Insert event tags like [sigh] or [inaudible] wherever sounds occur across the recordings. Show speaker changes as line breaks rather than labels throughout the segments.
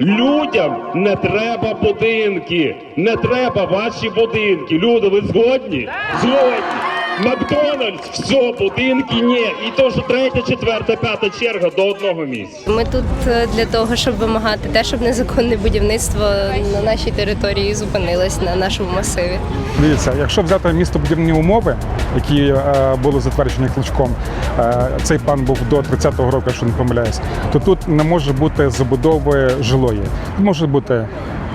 Людям не треба будинки, не треба ваші будинки. Люди, ви згодні? Згодні. Макдональдс, все, будинки ні. І то, що третя, четверта, п'ята черга до одного місця.
Ми тут е, для того, щоб вимагати те, щоб незаконне будівництво на нашій території зупинилось на нашому масиві.
Дивіться, якщо взяти містобудівні умови, які е, були затверджені кличком, е, цей план був до 30-го року, якщо не помиляюсь, то тут не може бути забудови жилої. Можуть бути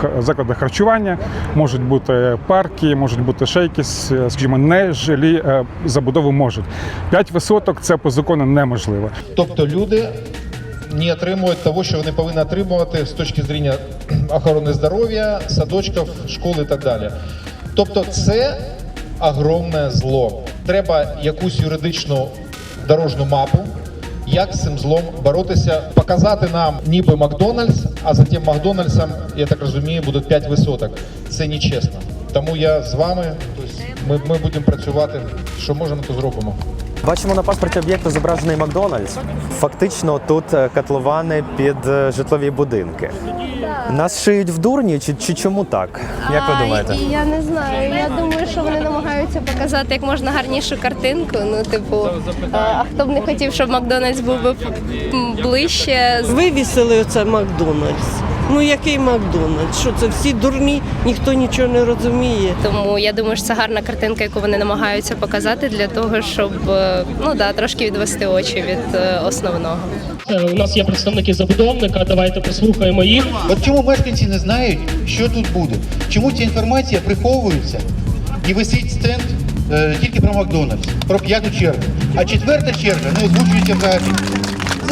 х- заклади харчування, можуть бути парки, можуть бути ще якісь, скажімо, нежилі е, забудови можуть. П'ять висоток це по закону неможливо.
Тобто люди не отримують того, що вони повинні отримувати з точки зрення [clears throat] охорони здоров'я, садочків, школи і так далі. Тобто, це огромне зло. Треба якусь юридичну дорожну мапу, як з цим злом боротися, показати нам ніби Макдональдс, а за тим Макдональдсом, я так розумію, будуть 5 висоток. Це нечесно. Тому я з вами, тобто ми, ми будемо працювати, що можемо, то зробимо.
Бачимо на паспорті об'єкту зображений Макдональдс. Фактично тут е, котловани під е, житлові будинки. Нас шиють в дурні, чи, чи чому так? Як ви думаєте?
А, Я не знаю. Я думаю, що вони намагаються показати як можна гарнішу картинку. Ну, типу, а, а хто б не хотів, щоб Макдональдс був би ближче.
Вивісили оце Макдональдс. Ну який Макдональдс? Що це всі дурні, ніхто нічого не розуміє.
Тому я думаю, що це гарна картинка, яку вони намагаються показати для того, щоб е, ну да, трошки відвести очі від е, основного.
Е, У нас є представники забудовника. Давайте послухаємо їх.
От чому мешканці не знають, що тут буде? Чому ця інформація приховується і висить стенд е, тільки про Макдональдс, про п'яту чергу, а четверта черга не озвучується взагалі.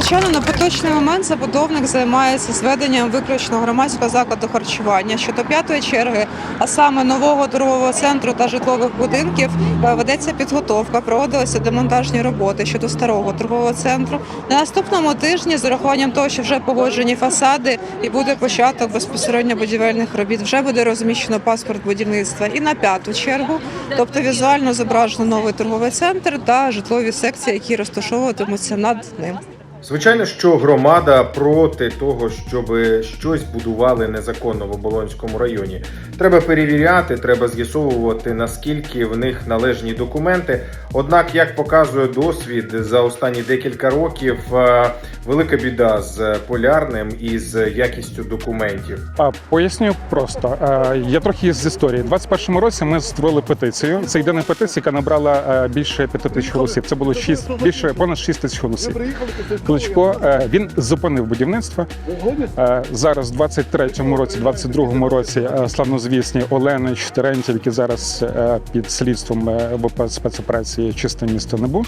Звичайно, на поточний момент забудовник займається зведенням виключно громадського закладу харчування. Щодо п'ятої черги, а саме нового торгового центру та житлових будинків, е, ведеться підготовка, проводилися демонтажні роботи щодо старого торгового центру. На наступному тижні, з урахуванням того, що вже погоджені фасади і буде початок безпосередньо будівельних робіт, вже буде розміщено паспорт будівництва і на п'яту чергу, тобто візуально зображено новий торговий центр та житлові секції, які розташовуватимуться над ним.
Звичайно, що громада проти того, щоб щось будували незаконно в Оболонському районі. Треба перевіряти, треба з'ясовувати наскільки в них належні документи. Однак, як показує досвід, за останні декілька років е, велика біда з полярним і з якістю документів.
А поясню просто. Е, Я трохи з історії. У 21-му році ми створили петицію. Це єдина петиція, яка набрала е, більше 5 тисяч голосів. Це було 6, більше понад 6 тисяч голосів. Кличко е, він зупинив будівництво. Зараз, в 23-му році, 22-му році, славнозвісні Оленич Терентів, які зараз під слідством ВП спецоперації Чисте місто НЕБУ.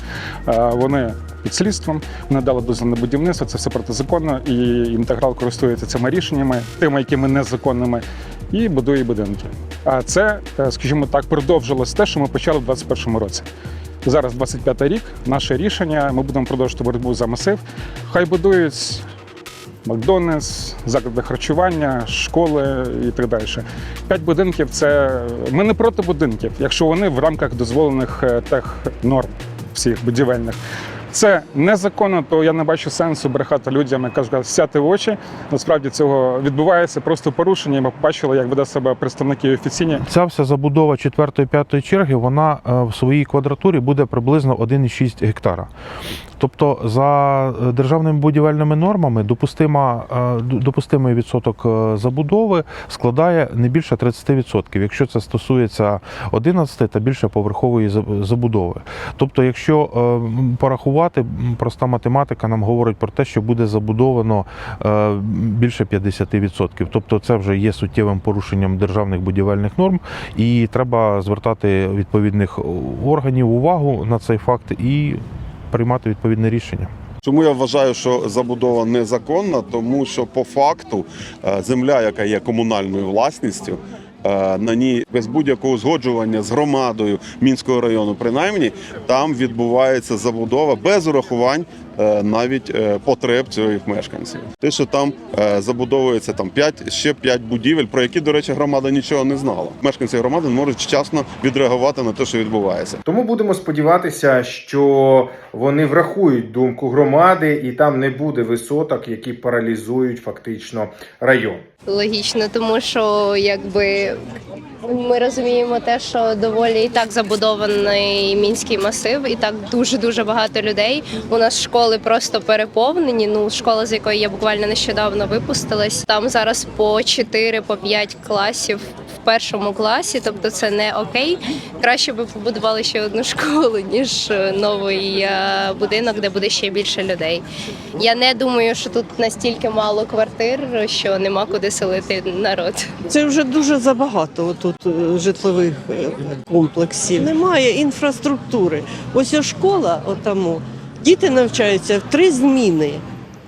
Вони під слідством вони дали дозвіл на будівництво. Це все протизаконно, і інтеграл користується цими рішеннями, тими, якими незаконними, і будує будинки. А це, е, скажімо так, продовжилось те, що ми почали в 21-му році. Зараз 25-й рік, наше рішення. Ми будемо продовжувати боротьбу за масив. Хай будують Макдональдс, заклади харчування, школи і так далі. П'ять будинків це ми не проти будинків, якщо вони в рамках дозволених е, технорм всіх будівельних. Це незаконно, то я не бачу сенсу брехати людям, і кажуть, сяти в очі. Насправді цього відбувається просто порушення. Ми побачили, як веде себе представники офіційні.
Ця вся забудова 4-5 черги, вона е, в своїй квадратурі буде приблизно 1,6 гектара. Тобто за е, державними будівельними нормами допустима, е, допустимий відсоток забудови складає не більше 30%, якщо це стосується 11 та більше поверхової забудови. Тобто, якщо порахувати, м, проста математика нам говорить про те, що буде забудовано е, більше 50%. Тобто це вже є суттєвим порушенням державних будівельних норм, і треба звертати відповідних органів увагу на цей факт і приймати відповідне рішення.
Чому я вважаю, що забудова незаконна? Тому що по факту е, земля, яка є комунальною власністю, на ній без будь-якого узгоджування з громадою мінського району, принаймні там відбувається забудова без урахувань е, навіть е, потреб своїх мешканців. Те, що там е, забудовується там 5, ще 5 будівель, про які, до речі, громада нічого не знала. Мешканці громади можуть вчасно відреагувати на те, що відбувається.
Тому будемо сподіватися, що вони врахують думку громади, і там не буде висоток, які паралізують фактично район.
Логічно, тому що якби ми розуміємо те, що доволі і так забудований мінський масив, і так дуже дуже багато людей. У нас школи просто переповнені. Ну, школа, з якої я буквально нещодавно випустилась. Там зараз по 4 по 5 класів першому класі, тобто це не окей. Краще би побудували ще одну школу, ніж е, новий е, будинок, де буде ще більше людей. Я не думаю, що тут настільки мало квартир, що нема куди селити народ.
Це вже дуже забагато тут е, житлових комплексів. Немає інфраструктури. Ось школа, отаму, діти навчаються в три зміни.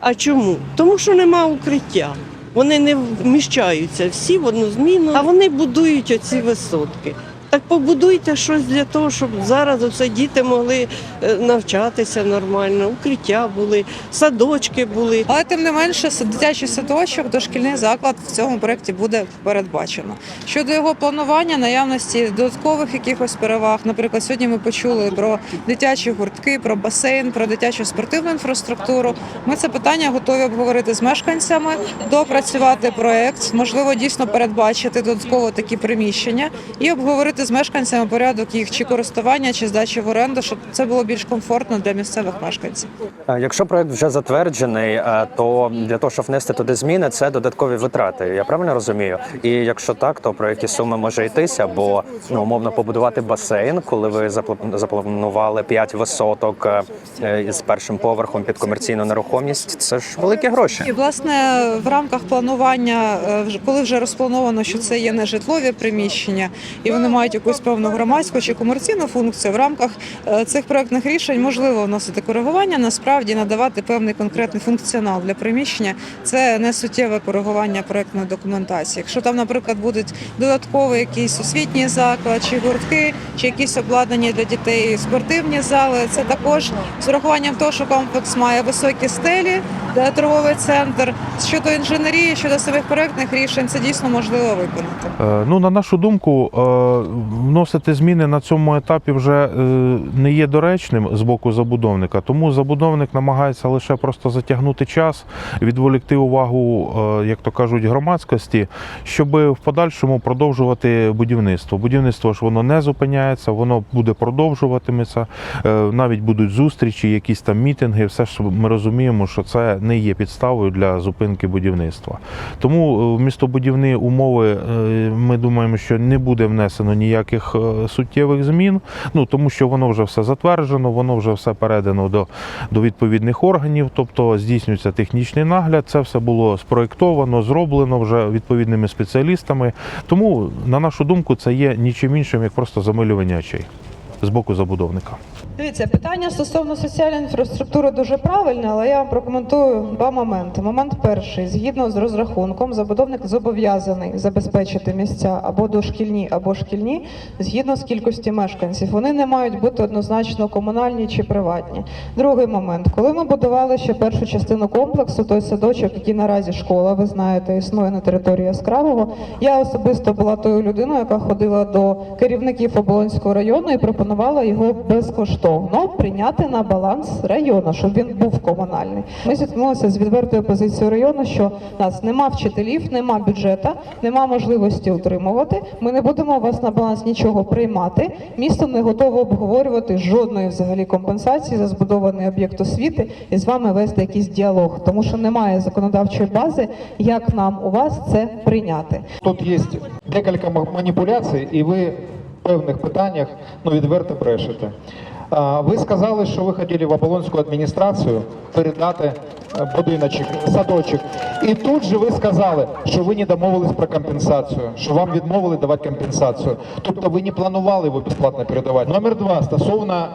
А чому? Тому що нема укриття. Вони не вміщаються всі в одну зміну, а вони будують оці висотки. Так побудуйте щось для того, щоб зараз оце діти могли е, навчатися нормально, укриття були, садочки були.
Але тим не менше, дитячий садочок, дошкільний заклад в цьому проєкті буде передбачено. Щодо його планування, наявності додаткових якихось переваг, наприклад, сьогодні ми почули про дитячі гуртки, про басейн, про дитячу спортивну інфраструктуру. Ми це питання готові обговорити з мешканцями, допрацювати проєкт, можливо, дійсно передбачити додатково такі приміщення і обговорити з мешканцями порядок їх чи користування, чи здачі в оренду, щоб це було більш комфортно для місцевих мешканців.
Е, Якщо проект вже затверджений, е, то для того, щоб внести туди зміни, це додаткові витрати. Я правильно розумію? І якщо так, то про які суми може йтися? Бо ну умовно побудувати басейн, коли ви запла- запланували 5 висоток е, із першим поверхом під комерційну нерухомість, це ж великі гроші.
І власне в рамках планування, коли вже розплановано, що це є нежитлові приміщення, і вони мають якусь певну громадську чи комерційну функцію, в рамках е, цих проектних рішень можливо вносити коригування, насправді надавати певний конкретний функціонал для приміщення. Це не суттєве коригування проектної документації. Якщо там, наприклад, будуть додатковий якийсь освітній заклад, чи гуртки, чи якісь обладнані для дітей спортивні зали, це також з урахуванням того, що комплекс має високі стелі, де торговий центр. Щодо інженерії, щодо самих проектних рішень, це дійсно можливо виконати.
Е, Ну, на нашу думку, е, вносити зміни на цьому етапі вже е, не є доречним з боку забудовника, тому забудовник намагається лише просто затягнути час, відволікти увагу, е, як то кажуть, громадськості, щоб в подальшому продовжувати будівництво. Будівництво ж воно не зупиняється, воно буде продовжуватиметься. Е, Навіть будуть зустрічі, якісь там мітинги. Все ж ми розуміємо, що це не є підставою для зупинки будівництва. Тому в містобудівні умови ми думаємо, що не буде внесено ніяких е, суттєвих змін. Ну тому що воно вже все затверджено, воно вже все передано до, до відповідних органів, тобто здійснюється технічний нагляд. Це все було спроєктовано, зроблено вже відповідними спеціалістами. Тому, на нашу думку, це є нічим іншим, як просто замилювання очей з боку забудовника.
Дивіться, питання стосовно соціальної інфраструктури дуже правильне, але я вам прокоментую два моменти. Момент перший: згідно з розрахунком, забудовник зобов'язаний забезпечити місця або дошкільні, або шкільні, згідно з кількості мешканців. Вони не мають бути однозначно комунальні чи приватні. Другий момент, коли ми будували ще першу частину комплексу, той садочок, який наразі школа, ви знаєте, існує на території Яскравого. Я особисто була тою людиною, яка ходила до керівників Оболонського району і пропонувала його безкоштовно прийняти на баланс району, щоб він був комунальний. Ми зіткнулися з відвертою позицією району, що нас нема вчителів, нема бюджету, нема можливості утримувати. Ми не будемо вас на баланс нічого приймати. Місто не готове обговорювати жодної взагалі компенсації за збудований об'єкт освіти і з вами вести якийсь діалог, тому що немає законодавчої бази, як нам у вас це прийняти.
Тут є декілька ма- маніпуляцій, і ви в певних питаннях ну, відверто брешете. Ви сказали, що ви хотіли в Оболонську адміністрацію передати е, будиночок, садочок. І тут же ви сказали, що ви не домовились про компенсацію, що вам відмовили давати компенсацію. Тобто ви не планували його безплатно передавати. Номер два стосовно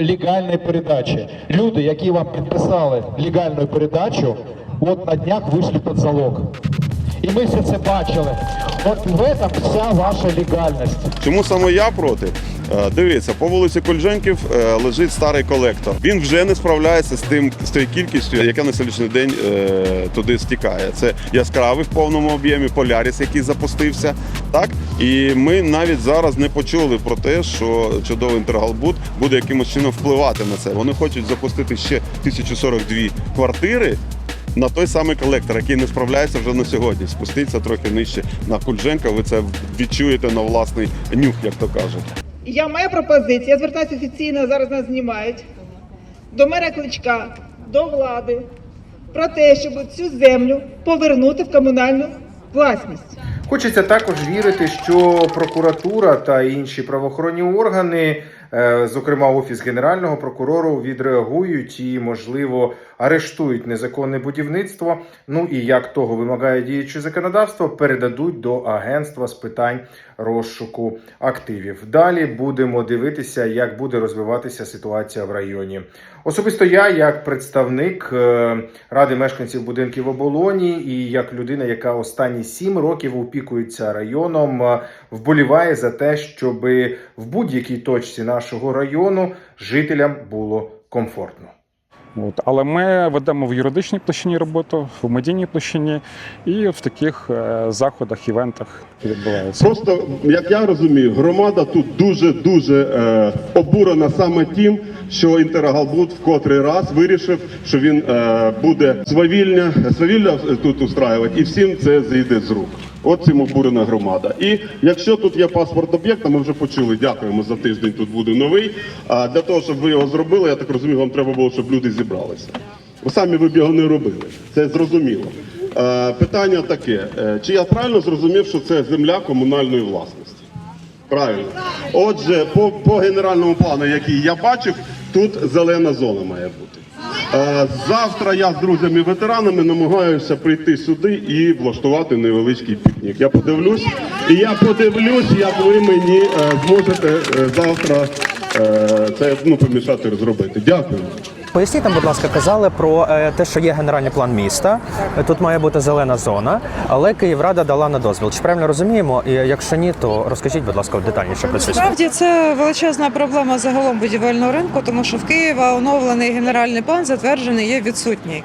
легальної передачі. Люди, які вам підписали легальну передачу, от на днях вийшли під залог. І ми все це бачили. От в этом вся ваша легальність.
Чому саме я проти? Е, Дивіться, по вулиці Кульженків е, лежить старий колектор. Він вже не справляється з тим з тією кількістю, яка на сьогоднішній день е, туди стікає. Це яскравий в повному об'ємі, Поляріс, який запустився. Так і ми навіть зараз не почули про те, що чудовий інтергалбут буде якимось чином впливати на це. Вони хочуть запустити ще 1042 квартири. На той самий колектор, який не справляється вже на сьогодні. Спустіться трохи нижче на Кульженка, ви це відчуєте на власний нюх, як то кажуть.
Я маю пропозицію, я звертаюся офіційно, зараз нас знімають, до мера Кличка, до влади про те, щоб цю землю повернути в комунальну власність.
Хочеться також вірити, що прокуратура та інші правоохоронні органи, зокрема офіс генерального прокурору, відреагують і, можливо, арештують незаконне будівництво. Ну і як того вимагає діюче законодавство, передадуть до агентства з питань розшуку активів. Далі будемо дивитися, як буде розвиватися ситуація в районі. Особисто я, як представник е, ради мешканців будинків оболоні, і як людина, яка останні сім років опікується районом, е, вболіває за те, щоб в будь-якій точці нашого району жителям було комфортно.
От. Але ми ведемо в юридичній площині роботу, в медійній площині і в таких е, заходах, івентах відбувається.
Просто як я розумію, громада тут дуже дуже е, обурена саме тим, що Інтергалбут в котрий раз вирішив, що він е, буде свавілля, свавілля тут устраювати, і всім це зійде з рук. От цим обурена громада. І якщо тут є паспорт об'єкта, ми вже почули. Дякуємо за тиждень. Тут буде новий. А для того, щоб ви його зробили, я так розумію, вам треба було, щоб люди зібралися. Бо самі ви б його не робили. Це зрозуміло. Е, питання таке: е, чи я правильно зрозумів, що це земля комунальної власності? Правильно. Отже, по, по генеральному плану, який я бачив, тут зелена зона має бути. Е, Завтра я з друзями-ветеранами намагаюся прийти сюди і влаштувати невеличкий пікнік. Я подивлюсь, і я подивлюсь, як ви мені е, зможете е, завтра це ну, помішати розробити. Дякую.
Поясніть нам, будь ласка, казали про е, те, що є генеральний план міста. Тут має бути зелена зона, але Київрада дала на дозвіл. Чи правильно розуміємо? І якщо ні, то розкажіть, будь ласка, детальніше про це.
Насправді це величезна проблема загалом будівельного ринку, тому що в Києві оновлений генеральний план затверджений є відсутній.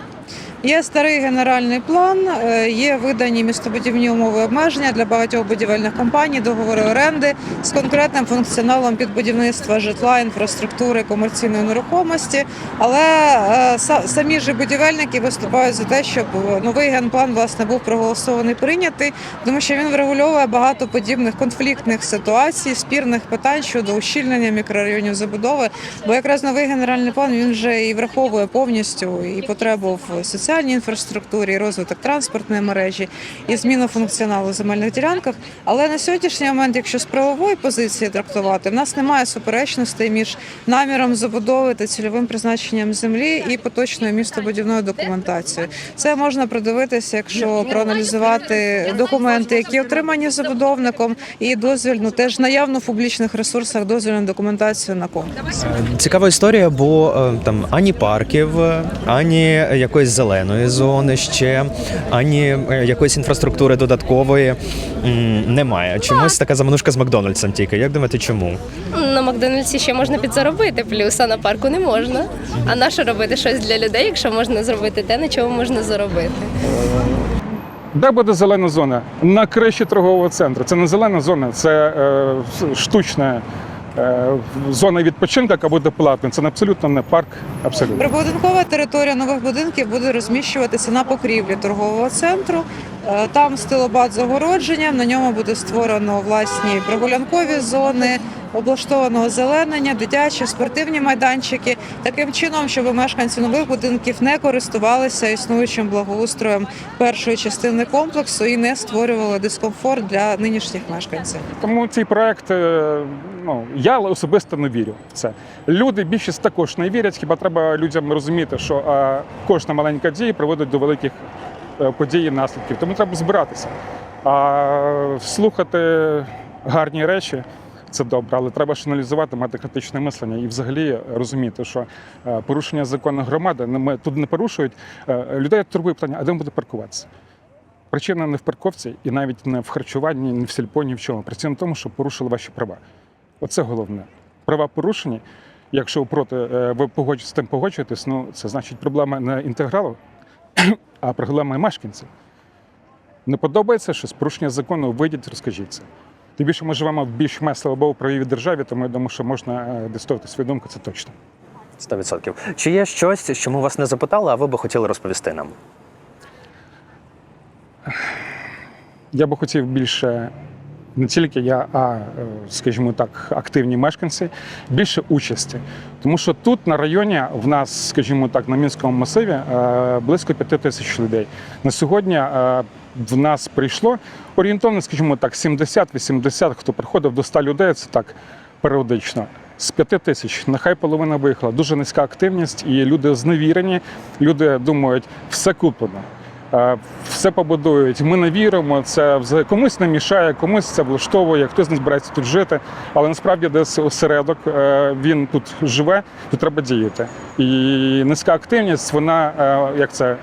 Є старий генеральний план, е, є видані містобудівні умови обмеження для багатьох будівельних компаній, договори оренди з конкретним функціоналом під будівництва житла, інфраструктури, комерційної нерухомості. Але е, са- самі ж будівельники виступають за те, щоб новий генплан власне був проголосований прийнятий, тому що він врегульовує багато подібних конфліктних ситуацій, спірних питань щодо ущільнення мікрорайонів забудови. Бо якраз новий генеральний план він вже і враховує повністю і потребу в соціальній інфраструктурі, розвиток транспортної мережі, і зміну функціоналу земельних ділянках. Але на сьогоднішній момент, якщо з правової позиції трактувати, в нас немає суперечностей між наміром забудови та цільовим призначенням землі і поточною містобудівною документацією. Це можна придивитися, якщо проаналізувати документи, які отримані забудовником, і дозвільну теж наявно в публічних ресурсах дозвільну документацію на комплекс.
Цікава історія, бо е, там ані парків, ані якоїсь зеленої зони ще, ані е, якоїсь інфраструктури додаткової немає. Чомусь така заманушка з Макдональдсом тільки. Як думаєте, чому?
На Макдональдсі ще можна підзаробити плюс, а на парку не можна. А на що робити щось для людей, якщо можна зробити те, на чому можна заробити?
Де буде зелена зона? На криші торгового центру. Це не зелена зона, це е, штучна е, зона відпочинку, яка буде платна. Це абсолютно не парк. Абсолютно.
Прибудинкова територія нових будинків буде розміщуватися на покрівлі торгового центру. Е, Там стилобат загородження. на ньому буде створено власні прогулянкові зони, облаштовано озеленення, дитячі, спортивні майданчики. Таким чином, щоб мешканці нових будинків не користувалися існуючим благоустроєм першої частини комплексу і не створювали дискомфорт для нинішніх мешканців.
Тому цей проект, е, ну я особисто не вірю в це. Люди більшість також не вірять. Хіба треба людям розуміти, що е, кожна маленька дія приводить до великих е, подій і наслідків. Тому треба збиратися. А слухати гарні речі. Це добре, але треба ж аналізувати, мати критичне мислення і взагалі розуміти, що е, порушення закону громади ми тут не порушують. Е, Людей турбує питання, а де буде паркуватися? Причина не в парковці і навіть не в харчуванні, не в сільпо, ні в чому. Причина в тому, що порушили ваші права. Оце головне. Права порушені. Якщо проти е, ви погоджуєтесь з тим погоджуєтесь, ну це значить проблема не інтегралу, а проблема мешканців. Не подобається щось, порушення закону, вийдіть, розкажіть це. Тим більше ми живемо в більш месливо правовій державі, тому я думаю, що можна е, дистувати свою думку, це точно.
100%. Чи є щось, що ми вас не запитали, а ви би хотіли розповісти нам?
Я би хотів більше не тільки я, а е, скажімо так, активні мешканці, більше участі. Тому що тут на районі в нас, скажімо так, на мінському масиві е, близько п'яти тисяч людей. На сьогодні в нас прийшло орієнтовно, скажімо так, 70-80, хто приходив до 100 людей, це так періодично. З п'яти тисяч, нехай половина виїхала. Дуже низька активність, і люди зневірені. Люди думають, все куплено. Е, Все побудують. Ми не віримо. Це комусь не мішає, комусь це влаштовує, хтось не збирається тут жити. Але насправді десь осередок е, він тут живе, тут треба діяти. І низька активність, вона е, як це.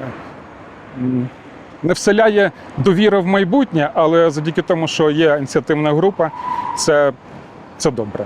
Не вселяє довіри в майбутнє, але завдяки тому, що є ініціативна група, це, це добре.